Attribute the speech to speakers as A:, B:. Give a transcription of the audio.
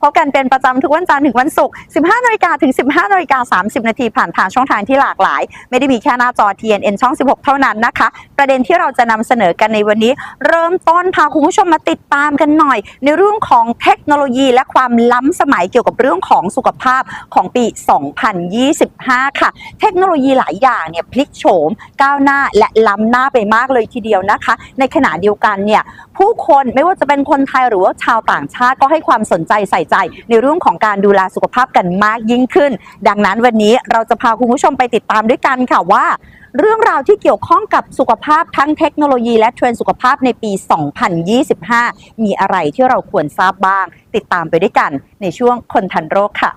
A: พบกันเป็นประจำทุกวันจันทร์ถึงวันศุกร์ 15นาฬิกาถึง 15นาฬิกา30 นาทีผ่านทางช่องทางที่หลากหลาย ไม่ได้มีแค่หน้าจอ TNN ช่อง 16 เท่านั้นนะคะ ประเด็นที่เราจะนำเสนอกันในวันนี้ เริ่มต้นพาคุณผู้ชมมาติดตามกันหน่อย ในเรื่องของเทคโนโลยี และความล้ำสมัยเกี่ยวกับเรื่องของสุขภาพของปี 2025 ค่ะ เทคโนโลยีหลายอย่างเนี่ยพลิกโฉมก้าวหน้าและล้ำหน้าไปมากเลยทีเดียวนะคะ ในขณะเดียวกันเนี่ยผู้คนไม่ว่าจะเป็นคนไทยหรือว่าชาวต่างชาติก็ให้ความสนใจใส่ใจ ในเรื่องของการดูแลสุขภาพกันมากยิ่งขึ้น ดังนั้นวันนี้เราจะพาคุณผู้ชมไปติดตามด้วยกันค่ะว่าเรื่องราวที่เกี่ยวข้องกับสุขภาพทั้งเทคโนโลยีและเทรนด์สุขภาพในปี 2025 มีอะไรที่เราควรทราบบ้าง ติดตามไปด้วยกันในช่วงคนทันโรคค่ะ